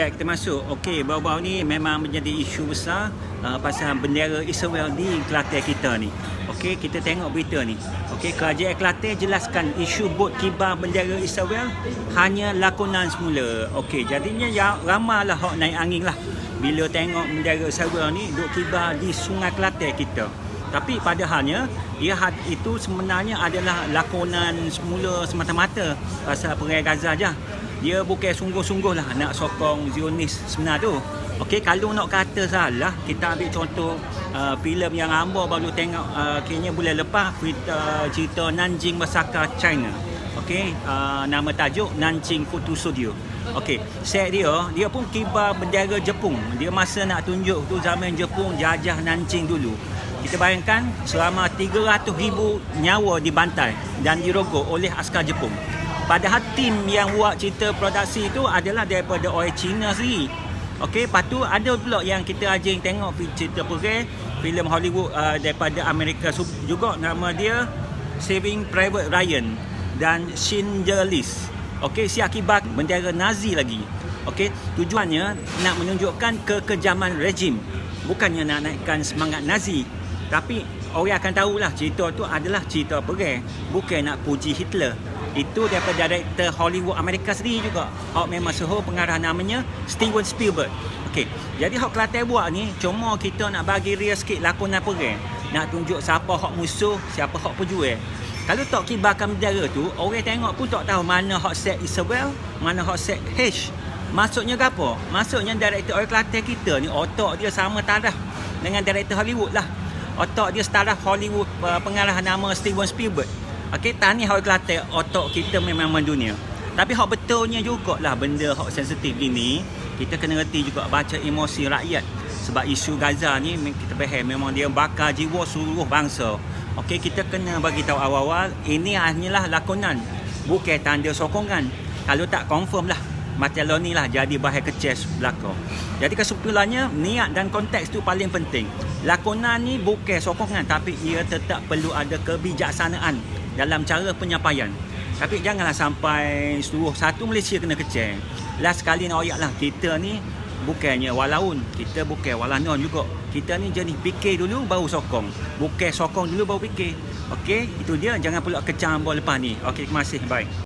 Set kita masuk. Okey, baru-baru ni memang menjadi isu besar uh, pasal bendera Israel di Kelantan kita ni. Okey, kita tengok berita ni. Okey, kerajaan Kelantan jelaskan isu bot kibar bendera Israel hanya lakonan semula. Okey, jadinya ya ramailah hok naik angin lah bila tengok bendera Israel ni duk kibar di Sungai Kelantan kita. Tapi padahalnya ia itu sebenarnya adalah lakonan semula semata-mata pasal perang Gaza je dia bukan sungguh-sungguh lah nak sokong Zionis sebenar tu Okey, kalau nak kata salah, kita ambil contoh uh, filem yang hamba baru tengok uh, kayaknya bulan lepas cerita, cerita Nanjing Masaka China. Okey, uh, nama tajuk Nanjing Photo Studio. Okey, set dia, dia pun kibar bendera Jepun. Dia masa nak tunjuk tu zaman Jepun jajah Nanjing dulu. Kita bayangkan selama 300,000 nyawa dibantai dan dirogok oleh askar Jepun. Padahal tim yang buat cerita produksi itu adalah daripada orang Cina sendiri. Okey, lepas tu ada pula yang kita ajing tengok cerita perang filem Hollywood uh, daripada Amerika juga nama dia Saving Private Ryan dan Schindler List. Okey, si akibat bendera Nazi lagi. Okey, tujuannya nak menunjukkan kekejaman rejim. Bukannya nak naikkan semangat Nazi. Tapi orang akan tahulah cerita tu adalah cerita perang. Bukan nak puji Hitler. Itu daripada director Hollywood Amerika sendiri juga. Hak memang suhu pengarah namanya Steven Spielberg. Okey, jadi Hak Kelantan buat ni cuma kita nak bagi real sikit lakonan perang nak tunjuk siapa hak musuh siapa hak pejuang. Kalau tak kibarkan bendera tu orang tengok pun tak tahu mana hak set Isabel mana hak set H. Maksudnya apa? maksudnya director orang Kelantan kita ni otak dia sama taraf dengan director Hollywood lah otak dia taraf Hollywood uh, pengarah nama Steven Spielberg Okey, tani hak Kelantan otak kita memang mendunia. Tapi hak betulnya jugalah benda hak sensitif ini kita kena reti juga baca emosi rakyat. Sebab isu Gaza ni kita faham memang dia bakar jiwa seluruh bangsa. Okey, kita kena bagi tahu awal-awal ini hanyalah lakonan, bukan tanda sokongan. Kalau tak confirm lah macam lah jadi bahan kecil belakang. Jadi kesimpulannya niat dan konteks tu paling penting. Lakonan ni bukan sokongan tapi ia tetap perlu ada kebijaksanaan dalam cara penyampaian. Tapi janganlah sampai seluruh satu Malaysia kena kecil. Last sekali nak oyak lah, kita ni bukannya walaun. Kita bukan walanon juga. Kita ni jenis fikir dulu baru sokong. Bukan sokong dulu baru fikir. Okey, itu dia. Jangan pula kecam lepas ni. Okey, terima kasih. Bye.